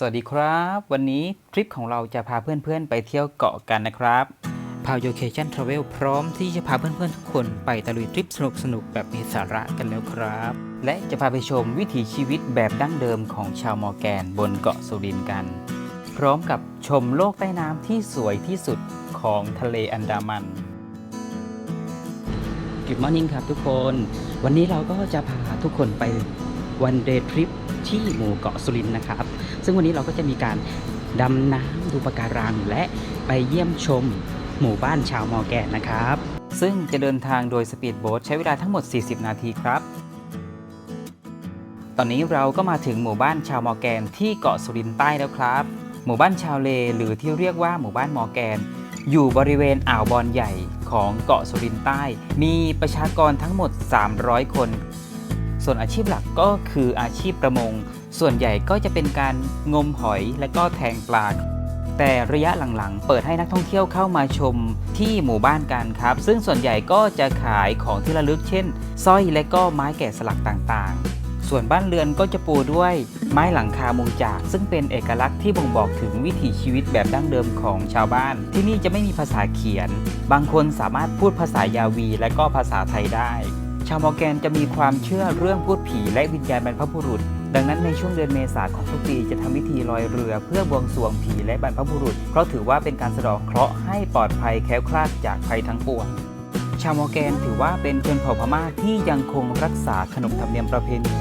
สวัสดีครับ วันนี้ทริปของเราจะพาเพื่อนๆ ไปเที่ยวเกาะกันนะครับพาวโยเคชั่นทราเวลพร้อมที่จะพาเพื่อนๆ ทุกคนไปตะลุยทริปสนุกๆ แบบมีสาระกันแล้วครับ และจะพาไปชมวิถีชีวิตแบบดั้งเดิมของชาวมอร์แกนบนเกาะสุรินทร์กัน พร้อมกับชมโลกใต้น้ำที่สวยที่สุดของทะเลอันดามัน Good morning ครับทุกคน วันนี้เราก็จะพาทุกคนไปวันเดย์ทริป ที่หมู่เกาะสุรินทร์นะครับ ซึ่งวันนี้เราก็จะมีการดำน้ำดูปะการังและไปเยี่ยมชมหมู่บ้านชาวมอแกนนะครับ ซึ่งจะเดินทางโดยสปีดโบ๊ทใช้เวลาทั้งหมด 40 นาทีครับ ตอนนี้เราก็มาถึงหมู่บ้านชาวมอแกนที่เกาะสุรินทร์ใต้แล้วครับ หมู่บ้านชาวเลหรือที่เรียกว่าหมู่บ้านมอแกน อยู่บริเวณอ่าวบอนใหญ่ของเกาะสุรินทร์ใต้ มีประชากรทั้งหมด 300 คน ส่วนอาชีพหลักก็คืออาชีพประมง ส่วนใหญ่ก็จะเป็นการงมหอยและก็แทงปลา แต่ระยะหลังๆ เปิดให้นักท่องเที่ยวเข้ามาชมที่หมู่บ้านกันครับ ซึ่งส่วนใหญ่ก็จะขายของที่ระลึกเช่นสร้อยและก็ไม้แกะสลักต่างๆส่วนบ้านเรือนก็จะปูด้วยไม้หลังคามุงจาก ซึ่งเป็นเอกลักษณ์ที่บ่งบอกถึงวิถีชีวิตแบบดั้งเดิมของชาวบ้าน ที่นี่จะไม่มีภาษาเขียน บางคนสามารถพูดภาษายาวีและก็ภาษาไทยได้ ชาวมอร์แกนจะมีความเชื่อเรื่องพูดผีและวิญญาณบรรพบุรุษ ดังนั้นในช่วงเดือนเมษาของทุกปีจะทำพิธีลอยเรือเพื่อบวงสรวงผีและบรรพบุรุษ เพราะถือว่าเป็นการสะเดอกเคราะห์ให้ปลอดภัยแคล้วคลาดจากภัยทั้งปวงชาวมอร์แกนถือว่าเป็นชนเผ่าพม่าที่ยังคงรักษาขนบธรรมเนียมประเพณี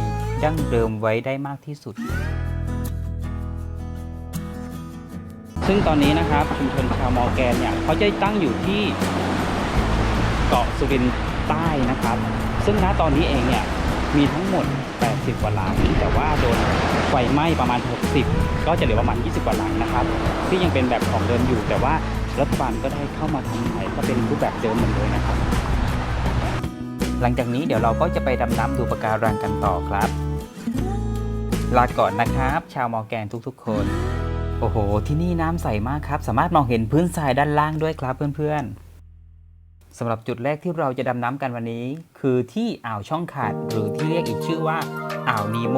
ดั้งเดิมไว้ได้มากที่สุด ซึ่งตอนนี้นะครับชุมชนชาวมอร์แกนเนี่ยเขาจะตั้งอยู่ที่เกาะสุรินทร์ ใต้นะครับ ซึ่งณตอนนี้เองเนี่ยมีทั้งหมด 80 กว่าหลังแต่ว่าโดนไฟไหม้ประมาณ 60 ก็จะเหลือประมาณ 20 กว่าหลังนะครับ ที่ยังเป็นแบบของเดิมอยู่ แต่ว่ารัฐบาลก็ได้เข้ามาทำใหม่ก็เป็นรูปแบบเดิมเหมือนเลยนะครับ หลังจากนี้เดี๋ยวเราก็จะไปดำน้ำดูปะการังกันต่อครับ ลาก่อนนะครับ ชาวมอร์แกนทุกๆ คน โอ้โห ที่นี่น้ำใสมากครับ สามารถมองเห็นพื้นทรายด้านล่างด้วยครับเพื่อนๆ สำหรับจุดแรกที่เราจะดำน้ำกันวันนี้ คือที่อ่าวช่องขาดหรือที่เรียกอีกชื่อว่าอ่าวนีโม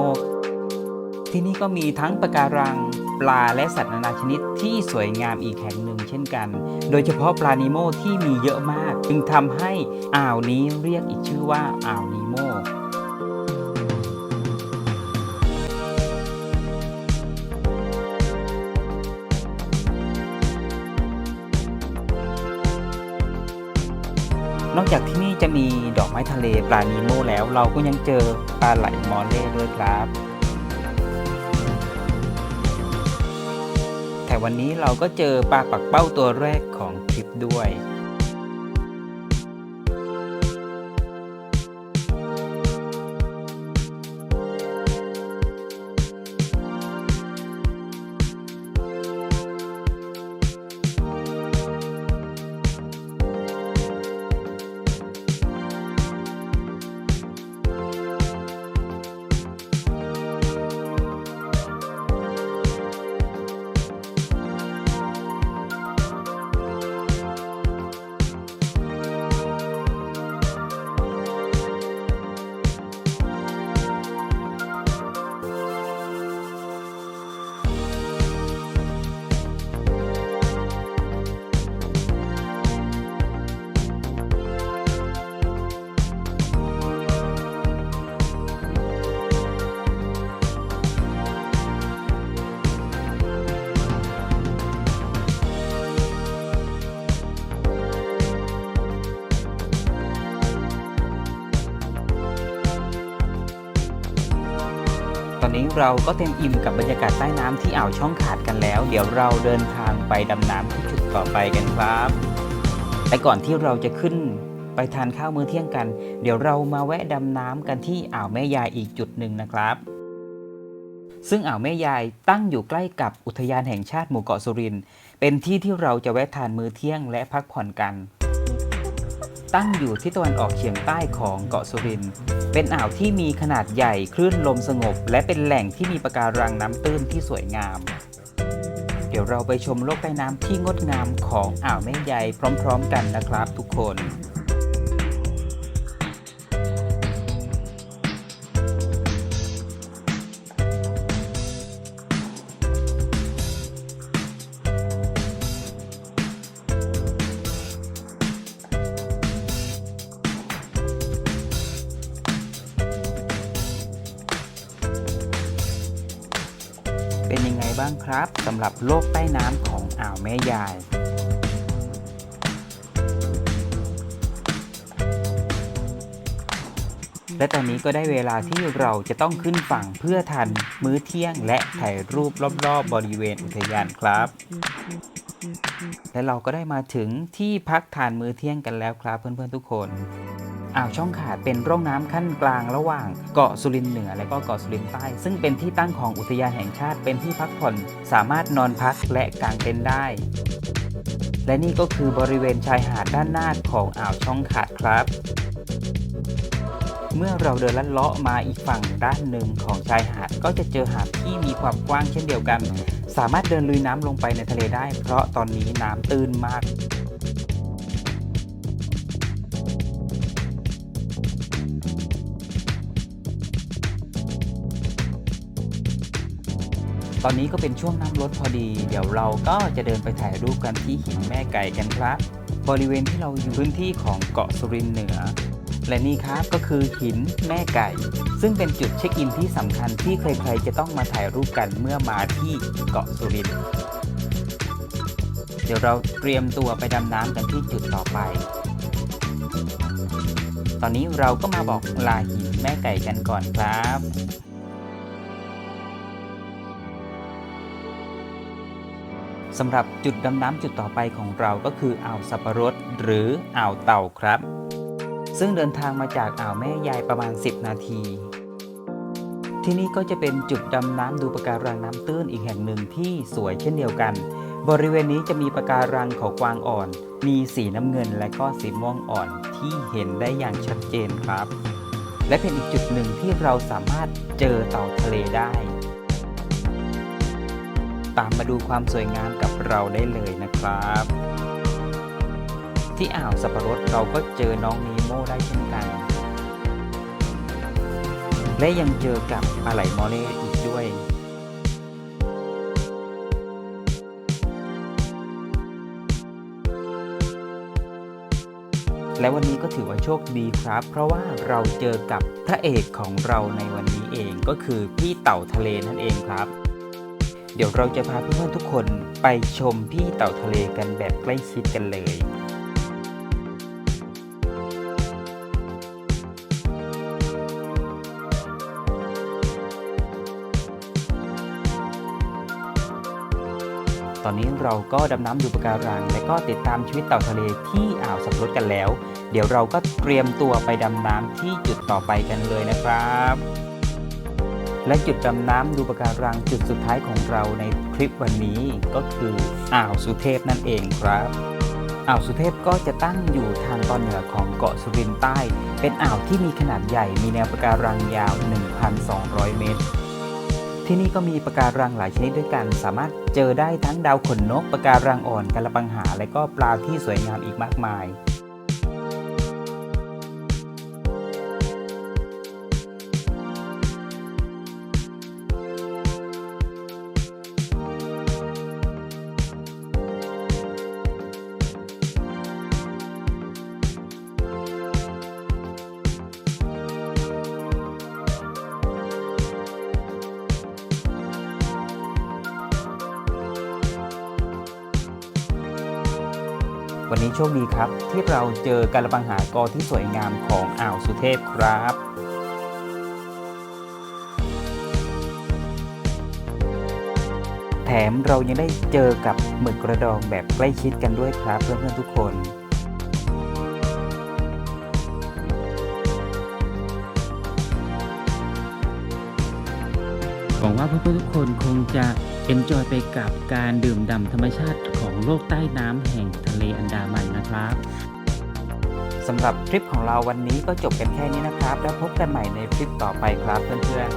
ที่นี่ก็มีทั้งปะการังปลาและสัตว์นานาชนิดที่สวยงามอีกแห่งหนึ่งเช่นกัน โดยเฉพาะปลานีโมที่มีเยอะมาก จึงทำให้อ่าวนี้เรียกอีกชื่อว่าอ่าวนี นอกจากที่นี่จะมีดอกไม้ทะเลปลานีโมแล้ว เราก็ยังเจอปลาไหลมอเล่ด้วยครับแต่วันนี้เราก็เจอปลาปักเป้าตัวแรกของทริปด้วย อนนี้เราก็เต็มอิ่มกับบรรยากาศใต้น้ำที่อ่าวช่องขาดกันแล้ว เดี๋ยวเราเดินทางไปดำน้ำที่จุดต่อไปกันครับแต่ก่อนที่เราจะขึ้นไปทานข้าวมื้อเที่ยงกัน เดี๋ยวเรามาแวะดำน้ำกันที่อ่าวแม่ยายอีกจุดหนึ่งนะครับ ซึ่งอ่าวแม่ยายตั้งอยู่ใกล้กับอุทยานแห่งชาติหมู่เกาะสุริน เป็นที่ที่เราจะแวะทานมื้อเที่ยงและพักผ่อนกัน ตั้งอยู่ที่ตะวันออกเฉียงใต้ของเกาะสุริน เป็นอ่าวที่มีขนาดใหญ่คลื่นลมสงบ และเป็นแหล่งที่มีปะการังน้ำตื้นที่สวยงาม เดี๋ยวเราไปชมโลกใต้น้ำที่งดงามของอ่าวแม่ใหญ่พร้อม ๆ กันนะครับทุกคน บ้างครับสำหรับโลกใต้น้ำของอ่าวแม่ยายและตอนนี้ก็ได้เวลาที่เราจะต้องขึ้นฝั่งเพื่อทันมื้อเที่ยงและถ่ายรูปรอบๆบริเวณอุทยานครับ และเราก็ได้มาถึงที่พักทานมื้อเที่ยงกันแล้วครับเพื่อนๆทุกคน อ่าวช่องขาดเป็นร่องน้ำขั้นกลางระหว่างเกาะสุรินเหนือ และก็เกาะสุรินใต้ ซึ่งเป็นที่ตั้งของอุทยานแห่งชาติเป็นที่พักผ่อน สามารถนอนพักและกางเต็นท์ได้ และนี่ก็คือบริเวณชายหาดด้านหน้าของอ่าวช่องขาดครับ เมื่อเราเดินลัดเลาะมาอีกฝั่งด้านหนึ่งของชายหาดก็จะเจอหาดที่มีความกว้างเช่นเดียวกัน สามารถเดินลุยน้ำลงไปในทะเลได้ เพราะตอนนี้น้ำตื้นมาก ตอนนี้ก็เป็นช่วงน้ำลดพอดี เดี๋ยวเราก็จะเดินไปถ่ายรูปกันที่หินแม่ไก่กันครับ บริเวณที่เราอยู่พื้นที่ของเกาะสุรินเหนือ และนี่ครับก็คือหินแม่ไก่ ซึ่งเป็นจุดเช็คอินที่สำคัญที่ใครๆจะต้องมาถ่ายรูปกันเมื่อมาที่เกาะสุรินเดี๋ยวเราเตรียมตัวไปดำน้ำกันที่จุดต่อไป ตอนนี้เราก็มาบอกลาหินแม่ไก่กันก่อนครับ สำหรับจุดดำน้ำจุดต่อไปของเราก็คืออ่าวสับปะรดหรืออ่าวเต่าครับ ซึ่งเดินทางมาจากอ่าวแม่ยายประมาณ 10 นาที ที่นี่ก็จะเป็นจุดดำน้ำดูปะการังน้ำตื้นอีกแห่งหนึ่งที่สวยเช่นเดียวกัน บริเวณนี้จะมีปะการังเขากวางอ่อน มีสีน้ำเงินและก็สีม่วงอ่อนที่เห็นได้อย่างชัดเจนครับ และเป็นอีกจุดหนึ่งที่เราสามารถเจอเต่าทะเลได้ ตามมาดูความสวยงามกับเราได้เลยนะครับ ที่อ่าวสับปะรดเราก็เจอน้องนีโมได้เช่นกัน และยังเจอกับอะไหล่มอเล่อีกด้วยและวันนี้ก็ถือว่าโชคดีครับ เพราะว่าเราเจอกับพระเอกของเราในวันนี้เองก็คือพี่เต่าทะเลนั่นเองครับ เดี๋ยวเราจะพาเพื่อนๆทุกคนไปชมพี่เต่าทะเลกันแบบใกล้ชิดกันเลยตอนนี้เราก็ดำน้ำดูปะการัง และก็ติดตามชีวิตเต่าทะเลที่อ่าวสับปะรดกันแล้ว เดี๋ยวเราก็เตรียมตัวไปดำน้ำที่จุดต่อไปกันเลยนะครับ และจุดดำน้ำดูปะการังจุดสุดท้ายของเราในคลิปวันนี้ก็คืออ่าวสุเทพนั่นเองครับ อ่าวสุเทพก็จะตั้งอยู่ทางตอนเหนือของเกาะสุรินทร์ใต้ เป็นอ่าวที่มีขนาดใหญ่มีแนวปะการังยาว 1,200 เมตร ที่นี่ก็มีปะการังหลายชนิดด้วยกัน สามารถเจอได้ทั้งดาวขนนกปะการังอ่อนกระปังหา และก็ปลาที่สวยงามอีกมากมาย วันนี้โชคดีครับ ที่เราเจอการระบังหากอที่สวยงามของอ่าวสุเทพครับแถมเรายังได้เจอกับหมึกกระดองแบบใกล้ชิดกันด้วยครับเพื่อนๆทุกคนหวังว่าเพื่อนๆทุกคนคงจะ เอนจอยไปกับการดื่มด่ำธรรมชาติของโลกใต้น้ำแห่งทะเลอันดามันนะครับสำหรับคลิปของเราวันนี้ก็จบกันแค่นี้นะครับ แล้วพบกันใหม่ในคลิปต่อไปครับเพื่อน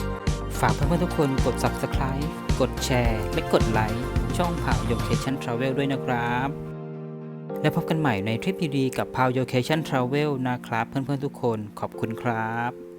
ๆ ฝากเพื่อนๆทุกคนกด Subscribe กดแชร์ และกดไลค์ช่องผ่า Location Travel ด้วยนะครับ และพบกันใหม่ในทริปดีๆกับ p o w Location Travel นะครับ เพื่อนๆทุกคนขอบคุณครับ